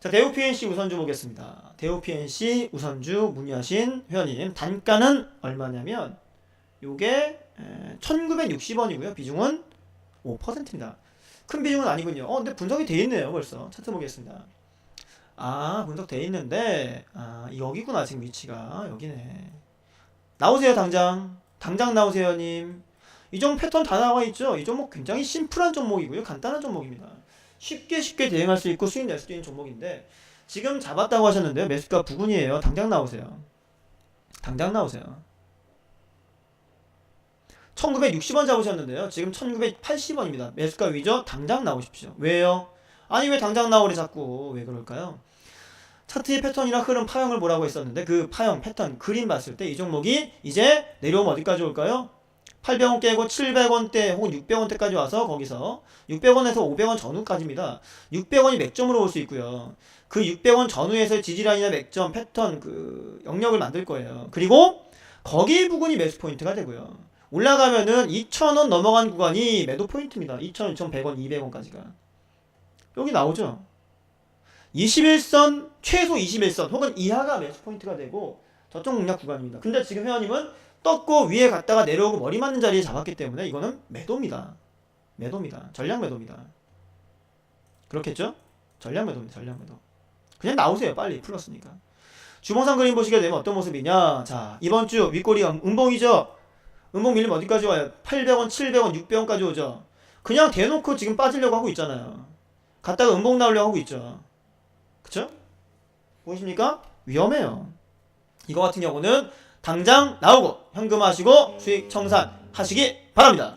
자, 대우 PNC 우선주 보겠습니다. 대우 PNC 우선주 문의하신 회원님 단가는 얼마냐면 요게 1960원이고요. 비중은 5%입니다. 큰 비중은 아니군요. 어, 근데 분석이 돼 있네요. 벌써 차트 보겠습니다. 아, 분석돼 있는데 아, 여기구나 지금 위치가 여기네. 나오세요 당장. 당장 나오세요 님. 이 종목 패턴 다 나와 있죠. 이 종목 굉장히 심플한 종목이고요. 간단한 종목입니다. 쉽게 쉽게 대응할 수 있고 수익 낼 수 있는 종목인데 지금 잡았다고 하셨는데요. 매수가 부근이에요. 당장 나오세요. 당장 나오세요. 1960원 잡으셨는데요. 지금 1980원입니다. 매수가 위죠? 당장 나오십시오. 왜요? 아니 왜 당장 나오래 자꾸 왜 그럴까요? 차트의 패턴이나 흐름 파형을 보라고 했었는데 그 파형 패턴 그림 봤을 때 이 종목이 이제 내려오면 어디까지 올까요? 800원 깨고 700원대 혹은 600원대까지 와서 거기서 600원에서 500원 전후까지입니다. 600원이 맥점으로 올 수 있고요. 그 600원 전후에서 지지라인이나 맥점, 패턴 그 영역을 만들 거예요. 그리고 거기 부분이 매수 포인트가 되고요. 올라가면은 2,000원 넘어간 구간이 매도 포인트입니다. 2,000원, 2,100원, 200원까지가. 여기 나오죠. 21선, 최소 21선 혹은 이하가 매수 포인트가 되고 저쪽 공략 구간입니다. 근데 지금 회원님은 떴고 위에 갔다가 내려오고 머리 맞는 자리에 잡았기 때문에 이거는 매도입니다. 매도입니다. 전략 매도입니다. 그렇겠죠? 전략 매도입니다. 전략 매도. 그냥 나오세요. 빨리 풀렸으니까. 주봉상 그림 보시게 되면 어떤 모습이냐? 자, 이번 주 윗꼬리 음- 음봉이죠? 음봉 밀리면 어디까지 와요? 800원, 700원, 600원까지 오죠? 그냥 대놓고 지금 빠지려고 하고 있잖아요. 갔다가 음봉 나오려고 하고 있죠. 그쵸? 보이십니까? 위험해요. 이거 같은 경우는 당장 나오고 현금하시고 수익 청산 하시기 바랍니다.